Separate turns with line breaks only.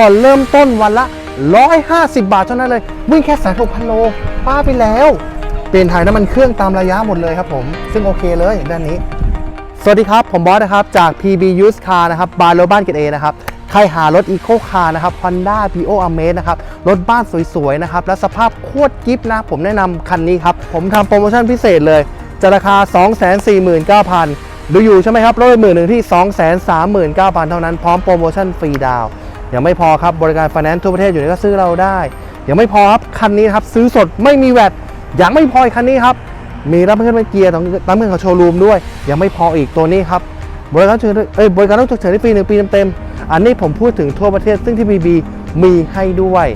ผ่อนเริ่มต้นวันละ 150 บาทเท่านั้นเลย วิ่งแค่แสนหกพันโลป้าไปแล้ว เปลี่ยนถ่ายน้ำมันเครื่องตามระยะหมดเลยครับผม ซึ่งโอเคเลยด้านนี้ สวัสดีครับ ผมบอสนะครับ จาก PB Used Car นะครับบานรถบ้านเกรดเอนะครับใครหารถ Eco Car นะครับ Honda Pio Amaze นะครับ รถบ้านสวย ๆ นะครับ และสภาพโคตรกิฟนะ ผมแนะนำคันนี้ครับ ผมทำโปรโมชั่นพิเศษเลยจะราคา 249,000 ดูอยู่ใช่ไหมครับ รถหมื่นหนึ่งที่ 239,000 เท่านั้น พร้อมโปรโมชั่นฟรีดาวน์ ยังไม่พอครับบริการ finance ทั่วประเทศอยู่ในก็ซื้อเราได้ยังไม่พอครับคันนี้ครับซื้อสดไม่มีแวดยังไม่พออีกคันนี้ครับมีรับเงินเป็นเกียร์รับเงินกับโชว์รูมด้วย ยังไม่พออีกตัวนี้ครับบริการเฉลเอ้ยบริการรับเชิญไนปีหนึ่งปีเต็มๆอันนี้ผมพูดถึงทั่วประเทศซึ่งที่บีบีมีให้ด้วย